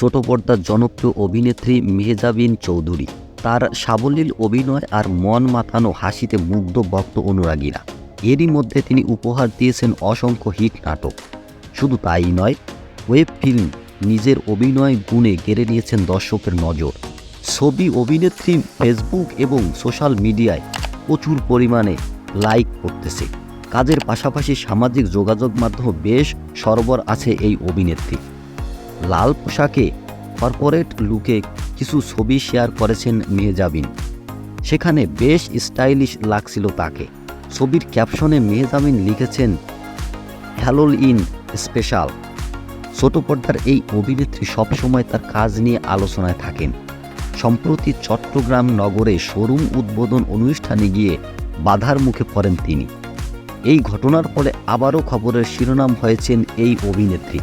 ছোট পর্দার জনপ্রিয় অভিনেত্রী মেহজাবিন চৌধুরী। তার সাবলীল অভিনয় আর মন মাতানো হাসিতে মুগ্ধ ভক্ত অনুরাগীরা। এরই মধ্যে তিনি উপহার দিয়েছেন অসংখ্য হিট নাটক। শুধু তাই নয়, ওয়েব ফিল্ম নিজের অভিনয় গুণে কেড়ে নিয়েছেন দর্শকের নজর। ছবি অভিনেত্রী ফেসবুক এবং সোশ্যাল মিডিয়ায় প্রচুর পরিমাণে লাইক করতেছে। কাজের পাশাপাশি সামাজিক যোগাযোগ মাধ্যম বেশ সরবর আছে এই অভিনেত্রী লাল পোশাকে কর্পোরেট লুকে কিছু ছবি শেয়ার করেছেন মেহজাবিন সেখানে বেশ স্টাইলিশ লাগছিল তাকে। ছবির ক্যাপশনে মেহজাবিন লিখেছেন, হ্যালোল ইন স্পেশাল। ছোট পর্দার এই অভিনেত্রী সবসময় তার কাজ নিয়ে আলোচনায় থাকেন। সম্প্রতি চট্টগ্রাম নগরে শোরুম উদ্বোধন অনুষ্ঠানে গিয়ে বাধার মুখে পড়েন তিনি। এই ঘটনার ফলে আবারও খবরের শিরোনাম হয়েছেন এই অভিনেত্রী।